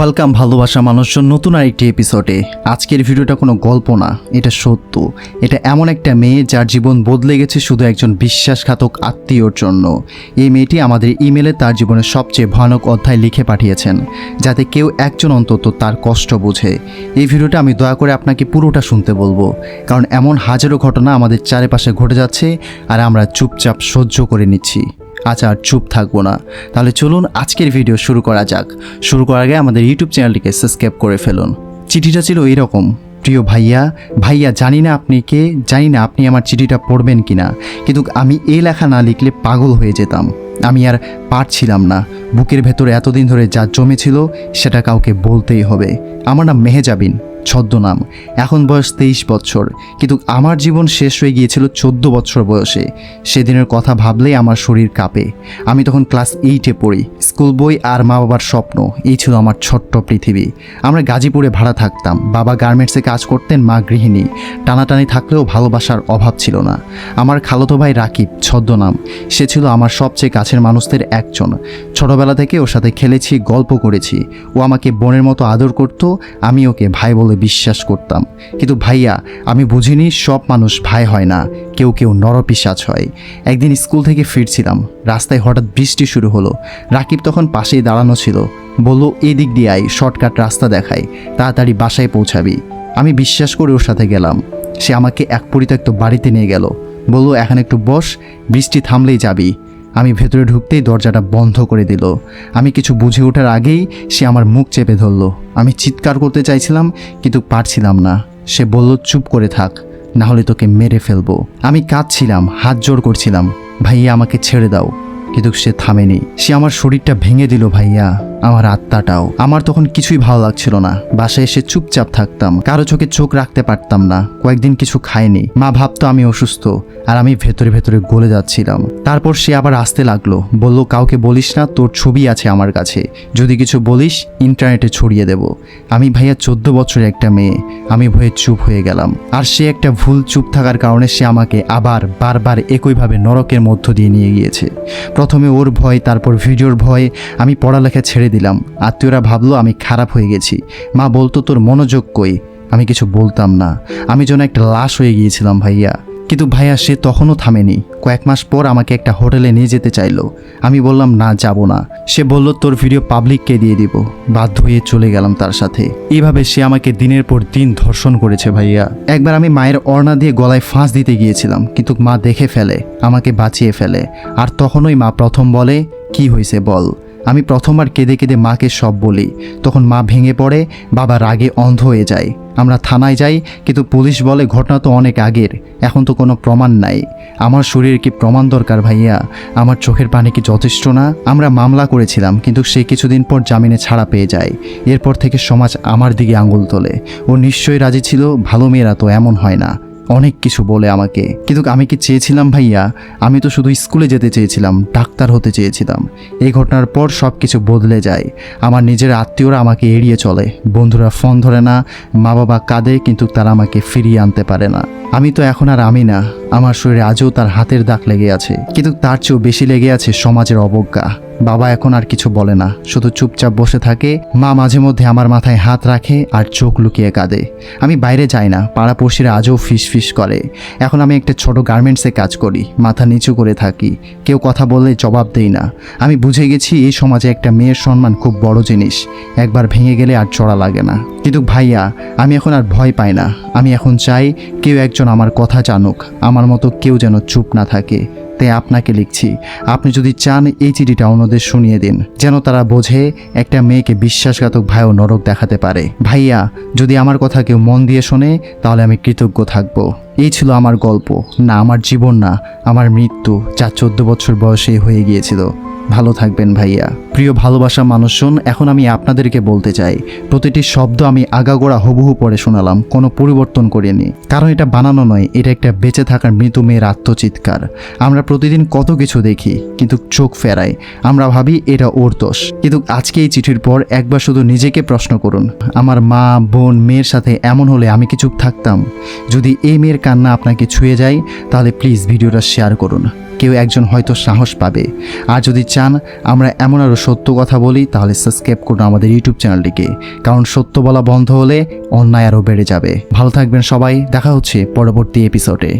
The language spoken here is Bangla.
ওয়েলকাম ভালোবাসা মানুষজন, নতুন আরেকটি এপিসোডে আজকের ভিডিওটা কোনো গল্প না, এটা সত্য। এটা এমন একটা মেয়ে যার জীবন বদলে গেছে শুধু একজন বিশ্বাসঘাতক আত্মীয়র জন্য। এই মেয়েটি আমাদের ইমেলে তার জীবনের সবচেয়ে ভয়ানক অধ্যায় লিখে পাঠিয়েছেন, যাতে কেউ একজন অন্তত তার কষ্ট বোঝে। এই ভিডিওটা আমি দয়া করে আপনাকে পুরোটা শুনতে বলব, কারণ এমন হাজারো ঘটনা আমাদের চারিপাশে ঘটে যাচ্ছে আর আমরা চুপচাপ সহ্য করে নিচ্ছি। আচ্ছা আর চুপ থাকব না। তাহলে চলুন আজকের ভিডিও শুরু করা যাক। শুরু করার আগে আমাদের ইউটিউব চ্যানেলটিকে সাবস্ক্রাইব করে ফেলুন। চিঠিটা ছিল এইরকম, প্রিয় ভাইয়া ভাইয়া, জানি না আপনি কে, জানি না আপনি আমার চিঠিটা পড়বেন কি না কিন্তু আমি এই লেখা না লিখলে পাগল হয়ে যেতাম। আমি আর পারছিলাম না। বুকের ভেতরে এতদিন ধরে যা জমেছিল, সেটা কাউকে বলতেই হবে। আমার নাম মেহেজাবিন। ছদ্মনাম। এখন বয়স তেইশ বছর, কিন্তু আমার জীবন শেষ হয়ে গিয়েছিল চোদ্দ বছর বয়সে। সেদিনের কথা ভাবলেই আমার শরীর কাঁপে। আমি তখন ক্লাস এইটে পড়ি। স্কুল বই আর মা বাবার স্বপ্ন, এই ছিল আমার ছোট্ট পৃথিবী। আমরা গাজীপুরে ভাড়া থাকতাম। বাবা গার্মেন্টসে কাজ করতেন, মা গৃহিণী। টানাটানি থাকলেও ভালোবাসার অভাব ছিল না। আমার খালতো ভাই রাকিব, ছদ্মনাম। সে ছিল আমার সবচেয়ে কাছের মানুষদের একজন। ছোটবেলা থেকে ওর সাথে খেলেছি, গল্প করেছি। ও আমাকে বোনের মতো আদর করতো, আমি ওকে ভাই বলে বিশ্বাস করতাম। কিন্তু ভাইয়া, আমি বুঝিনি সব মানুষ ভাই হয় না, কেউ কেউ নরপিসাচ হয়। একদিন স্কুল থেকে ফিরছিলাম, রাস্তায় হঠাৎ বৃষ্টি শুরু হলো। রাকিব তখন পাশেই দাঁড়ানো ছিল, বলল এই দিক দিয়ে আয়, শর্টকাট রাস্তা দেখাই, তাড়াতাড়ি বাসায় পৌঁছাবি। আমি বিশ্বাস করে ওর সাথে গেলাম। সে আমাকে এক পরিত্যক্ত বাড়িতে নিয়ে গেল। বলল, এখন একটু বস, বৃষ্টি থামলেই যাবি। আমি ভেতরে ঢুকতেই দরজাটা বন্ধ করে দিল। আমি কিছু বুঝে ওঠার আগেই সে আমার মুখ চেপে ধরল। আমি চিৎকার করতে চাইছিলাম, কিন্তু পারছিলাম না। সে বলল, চুপ করে থাক, না হলে তোকে মেরে ফেলব। আমি কাঁদছিলাম, হাত জোর করছিলাম, ভাইয়া, আমাকে ছেড়ে দাও। কিন্তু সে থামেনি। সে আমার শরীরটা ভেঙে দিল, ভাইয়া আমার আত্মাটাও। আমার তখন কিছুই ভালো লাগছিল না। বাসায় এসে চুপচাপ থাকতাম। কারও চোখে চোখ রাখতে পারতাম না। কয়েকদিন কিছু খাইনি। মা ভাবতো আমি অসুস্থ, আর আমি ভেতরে ভেতরে গলে যাচ্ছিলাম। তারপর সে আবার আসতে লাগল। বলল, কাউকে বলিস না, তোর ছবি আছে আমার কাছে। যদি কিছু বলিস, ইন্টারনেটে ছড়িয়ে দেব। আমি ভাইয়া চোদ্দ বছরের একটা মেয়ে। আমি ভয়ে চুপ হয়ে গেলাম। আর সে একটা ভুল চুপ থাকার কারণে সে আমাকে আবার, বারবার একইভাবে নরকের মধ্য দিয়ে নিয়ে গিয়েছে। প্রথমে ওর ভয়, তারপর ভিডিওর ভয়। আমি পড়ালেখা ছেড়ে দিলাম। আত্মীয়রা ভাবলো, আমি খারাপ হয়ে গেছি। মা বলতো, তোর মনোযোগ কই? আমি কিছু বলতাম না। আমি যেন একটা লাশ হয়ে গিয়েছিলাম, ভাইয়া। কিন্তু ভাইয়া, সে তখনও থামেনি। কয়েক মাস পর আমাকে একটা হোটেলে নিয়ে যেতে চাইলো। আমি বললাম, না, যাব না। সে বলল, তোর ভিডিও পাবলিককে দিয়ে দিব। বাধ্য হয়ে চলে গেলাম তার সাথে। এইভাবে সে আমাকে দিনের পর দিন ধর্ষণ করেছে, ভাইয়া। একবার আমি মায়ের অর্ণা দিয়ে গলায় ফাঁস দিতে গিয়েছিলাম, কিন্তু মা দেখে ফেলে, আমাকে বাঁচিয়ে ফেলে। আর তখনই মা প্রথম বলে, কি হয়েছে বল? আমি প্রথমবার কেঁদে কেঁদে মাকে সব বলি। তখন মা ভেঙে পড়ে, বাবা রাগে অন্ধ হয়ে যায়। আমরা থানায় যাই, কিন্তু পুলিশ বলে ঘটনা তো অনেক আগের। এখন তো কোনো প্রমাণ নাই। আমার শরীর কি প্রমাণ দরকার ভাইয়া? আমার চোখের পানি কি যথেষ্ট না? আমরা মামলা করেছিলাম, কিন্তু সে কিছুদিন পর জামিনে ছাড়া পেয়ে যায়। এরপর থেকে সমাজ আমার দিকে আঙুল তোলে। ও নিশ্চয়ই রাজি ছিল, ভালো মেয়েরা তো এমন হয় না। অনেক কিছু বলে আমাকে। কিন্তু আমি কি চেয়েছিলাম ভাইয়া? আমি তো শুধু স্কুলে যেতে চেয়েছিলাম, ডাক্তার হতে চেয়েছিলাম। এই ঘটনার পর সব কিছু বদলে যায়। আমার নিজের আত্মীয়রা আমাকে এড়িয়ে চলে। বন্ধুরা ফোন ধরে না মা বাবা কাঁদে, কিন্তু তারা আমাকে ফিরিয়ে আনতে পারে না। আমি তো এখন আর আমি না, আমার শরীরে আজও তার হাতের দাগ লেগে আছে। কিন্তু তার চেয়েও বেশি লেগে আছে সমাজের অবজ্ঞা। বাবা এখন আর কিছু বলে না। শুধু চুপচাপ বসে থাকে। মা মাঝে মধ্যে আমার মাথায় হাত রাখে আর চোখ লুকিয়ে কাঁদে। আমি বাইরে যাই না। পাড়াপড়শিরা আজও ফিস ফিস করে। এখন আমি একটা ছোট গার্মেন্টসে কাজ করি। মাথা নিচু করে থাকি। কেউ কথা বললে জবাব দেই না। আমি বুঝে গেছি, এই সমাজে একটা মেয়ের সম্মান খুব বড় জিনিস। একবার ভেঙে গেলে আর চড়া লাগে না। কিন্তু ভাইয়া, আমি এখন আর ভয় পাই না। আমি এখন চাই, কেউ একজন আমার কথা জানুক। আমার মতো কেউ যেন চুপ না থাকে। তাই আপনাকে লিখছি। আপনি যদি চান এই চিঠিটা অন্যদের শুনিয়ে দিন, যেন তারা বোঝে একটা মেয়েকে বিশ্বাসঘাতক ভাইও নরক দেখাতে পারে। ভাইয়া, যদি আমার কথা কেউ মন দিয়ে শোনে, তাহলে আমি কৃতজ্ঞ থাকব। এই ছিল আমার গল্প। না, আমার জীবন না, আমার মৃত্যু, যা চোদ্দ বছর বয়সে হয়ে গিয়েছিল। ভালো থাকবেন ভাইয়া। প্রিয় ভালোবাসা মানুষজন, এখন আমি আপনাদেরকে বলতে চাই, প্রতিটি শব্দ আমি আগাগোড়া হুবহু পড়ে শোনালাম, কোনো পরিবর্তন করিনি। কারণ এটা বানানো নয়, এটা একটা বেঁচে থাকার মৃত মেয়ের আত্মচিৎকার। আমরা প্রতিদিন কত কিছু দেখি, কিন্তু চোখ ফেরাই আমরা ভাবি এটা ওর দোষ। কিন্তু আজকে এই চিঠির পর একবার শুধু নিজেকে প্রশ্ন করুন, আমার মা, বোন, মেয়ের সাথে এমন হলে আমি কি চুপ থাকতাম? যদি এই মেয়ের কান্না আপনাকে ছুঁয়ে যায়, তাহলে প্লিজ ভিডিওটা শেয়ার করুন। কেউ একজন হয়তো সাহস পাবে। আর যদি চান, আমরা এমন আরও সত্য কথা বলি, তাহলে সাবস্ক্রাইব করুন আমাদের ইউটিউব চ্যানেলটিকে। কারণ সত্য বলা বন্ধ হলে অন্যায় আরও বেড়ে যাবে। ভালো থাকবেন সবাই, দেখা হচ্ছে পরবর্তী এপিসোডে